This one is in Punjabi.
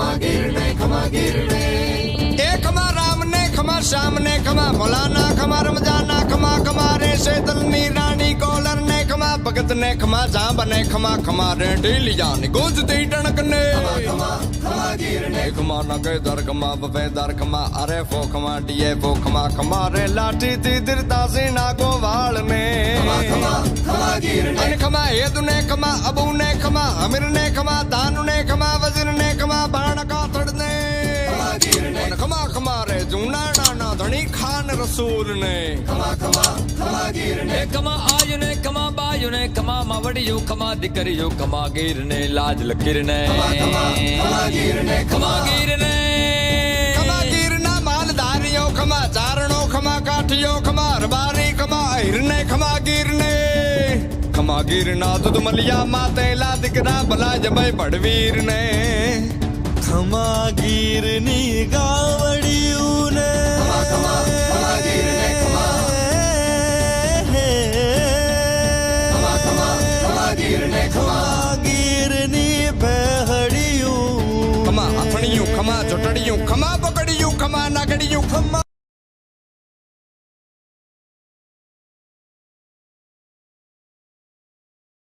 ਖਮਾ ਗਿਰਨੇ ਖਮਾ ਗਿਰਨੇ ਖਮਾ ਰਾਮ ਨੇ ਖਮਾ ਸ਼ਾਮ ਨੇ ਖਮਾ ਮੌਲਾਨਾ ਖਮਾ ਰਮਜ਼ਾਨਾ ਖਮਾ ਖਮਾਰੇ ਸ਼ੇਤਲ ਨੀ ਰਾਣੀ ਕੋਲਰ ਨੇ ਖਮਾ ਭਗਤ ਨੇ ਖਮਾ ਜਾਂ ਬਨੇ ਖਮਾ ਖਮਾਰੇ ਢੀਲੀ ਜਾਨ ਗੂੰਜਦੀ ਟਣਕ ਨੇ ਖਮਾ ਖਮਾ ਗਿਰਨੇ ਖਮਾ ਨਗੇ ਦਰ ਖਮਾ ਬਵੇ ਦਰ ਖਮਾ ਅਰੇ ਫੋ ਖਮਾ ਡੀਏ ਫੋ ਖਮਾ ਖਮਾਰੇ ਲਾਟੀ ਦੀ ਦਿਰਤਾ ਸੀ ਨਾ ਕੋ ਵਾਲ ਨੇ ਖਮਾ ਖਮਾ ਖਮਾ ਗਿਰਨੇ ਅਨ ਖਮਾ ਇਹ ਦੁਨੇ ਖਮਾ ਅਬੂ ਨੇ ਖਮਾ ਅਮਿਰ ਨੇ ਖਮਾ ਦਾਨੂ ਖਮਾ ਖਮਾ ਰੇ ਜੁਨਾ ਨਾਣਾ ਧਣੀ ਖਾਨ ਰਸੂਲ ਨੇ ਖਮਾ ਖਮਾ ਖਮਾ ਗੀਰ ਨੇ ਕਮਾ ਆਜ ਨੇ ਖਮਾ ਬਾਜ ਨੇ ਖਮਾ ਮਵੜਿਓ ਖਮਾ ਦਿਕਰਿਓ ਕਮਾ ਗੀਰ ਨੇ ਲਾਜ ਲਕਿਰ ਨੇ ਖਮਾ ਗੀਰ ਨੇ ਖਮਾ ਗੀਰ ਨੇ ਕਮਾ ਗੀਰ ਨਾ ਮਾਲਦਾਰਿਓ ਖਮਾ ਚਾਰਣੋ ਖਮਾ ਕਾਠਿਓ ਖਮਾ ਰਬਾਰੀ ਖਮਾ ਹਿਰ ਨੇ ਖਮਾ ਗੀਰ ਨੇ ਖਮਾ ਗੀਰ ਨਾ ਤੁਦ ਮਲਿਆ ਮਾ ਤੇਲਾ ਦਿਕਦਾ ਬਲਾ ਜਮੈ ਭੜਵੀਰ ਨੇ ਖਮਾ ਗੀਰ ਨੀਗਾ ગીરને ખમા ગીરની ભેહડિયું ખમા હથણિયું ખમા જોટડિયું ખમા બગડિયું ખમા નાગડિયું ખમા